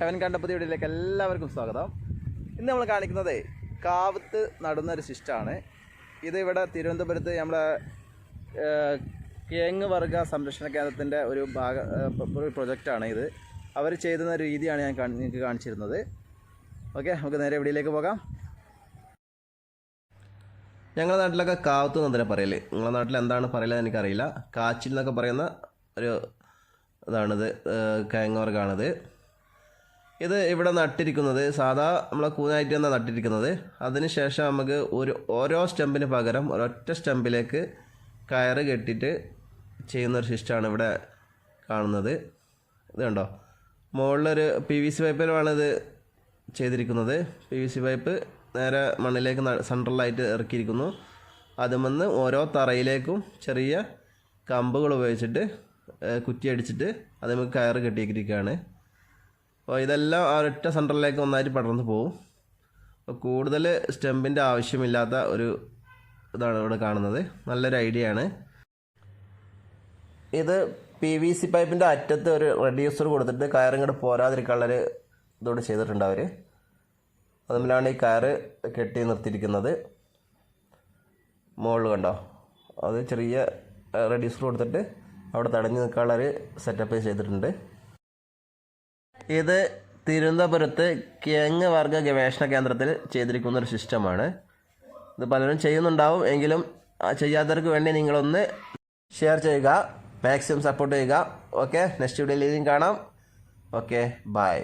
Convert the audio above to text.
കണ്ട കണ്ടപ്പതി വീഡിയോയിലേക്ക് എല്ലാവർക്കും സ്വാഗതം. ഇന്ന് നമ്മൾ കാണിക്കുന്നത് കാവത്ത് നടുന്ന ഒരു സിസ്റ്റമാണ് ഇത് ഇവിടെ തിരുവനന്തപുരത്ത് നമ്മുടെ കേങ്ങ് വർഗ സംരക്ഷണ കേന്ദ്രത്തിന്റെ ഒരു ഭാഗ ഒരു പ്രൊജക്റ്റാണ് ഇത്. അവർ ചെയ്തുന്ന രീതിയാണ് ഞാൻ നിങ്ങൾക്ക് കാണിച്ചിരുന്നത്. ഓക്കെ നമുക്ക് നേരെ വീഡിയോയിലേക്ക് പോകാം. ഞങ്ങളുടെ നാട്ടിലൊക്കെ കാവത്ത് എന്നതിനെ പറയൽ? നിങ്ങളുടെ നാട്ടിൽ എന്താണ് പറയലെന്ന് എനിക്കറിയില്ല. കാച്ചിൽ എന്നൊക്കെ പറയുന്ന ഒരു ഇതാണിത് കിഴങ്ങ് വർഗമാണിത് ഇത് ഇവിടെ നട്ടിരിക്കുന്നത് സാധാ നമ്മളെ കൂനായിട്ട് തന്നെ നട്ടിരിക്കുന്നത്. അതിന് ശേഷം നമുക്ക് ഒരു ഓരോ സ്റ്റെമ്പിന് പകരം ഒരൊറ്റ സ്റ്റെമ്പിലേക്ക് കയറ് കെട്ടിയിട്ട് ചെയ്യുന്നൊരു സിസ്റ്റമാണ് ഇവിടെ കാണുന്നത്. ഇത് കണ്ടോ? മുകളിലൊരു പി വി സി പൈപ്പിലുമാണ് ഇത് ചെയ്തിരിക്കുന്നത്. പി വി സി പൈപ്പ് നേരെ മണ്ണിലേക്ക് സെൻട്രലായിട്ട് ഇറക്കിയിരിക്കുന്നു. അതുമെന്ന് ഓരോ തറയിലേക്കും ചെറിയ കമ്പുകൾ ഉപയോഗിച്ചിട്ട് കുറ്റിയടിച്ചിട്ട് അത് നമുക്ക് കയറ് കെട്ടിയിരിക്കുകയാണ്. അപ്പോൾ ഇതെല്ലാം ഒരൊറ്റ സെന്ററിലേക്ക് ഒന്നായിട്ട് പടർന്നു പോകും അപ്പോൾ കൂടുതൽ സ്റ്റെമ്പിന്റെ ആവശ്യമില്ലാത്ത ഒരു ഇതാണ് ഇവിടെ കാണുന്നത്. നല്ലൊരു ഐഡിയ ആണ്. ഇത് പി വി സി പൈപ്പിന്റെ അറ്റത്ത് ഒരു റെഡ്യൂസർ കൊടുത്തിട്ട് കയറിങ്ങോട്ട് പോരാതിരിക്കാനുള്ളൊരു ഇതോട് ചെയ്തിട്ടുണ്ട് അവർ അതുമില്ലാണ് ഈ കയറ് കെട്ടി നിർത്തിയിരിക്കുന്നത്. മുകളിൽ കണ്ടോ? അത് ചെറിയ റെഡ്യൂസർ കൊടുത്തിട്ട് അവിടെ തടഞ്ഞു നിൽക്കാനുള്ളൊരു സെറ്റപ്പ് ചെയ്തിട്ടുണ്ട്. ഇത് തിരുവനന്തപുരത്ത് കിഴങ്ങ് വർഗ ഗവേഷണ കേന്ദ്രത്തിൽ ചെയ്തിരിക്കുന്ന ഒരു സിസ്റ്റമാണ്. ഇത് പലരും ചെയ്യുന്നുണ്ടാവും. എങ്കിലും ചെയ്യാത്തവർക്ക് വേണ്ടി നിങ്ങളൊന്ന് ഷെയർ ചെയ്യുക മാക്സിമം സപ്പോർട്ട് ചെയ്യുക. ഓക്കെ? നെക്സ്റ്റ് വീഡിയോയിൽ കാണാം. Okay bye.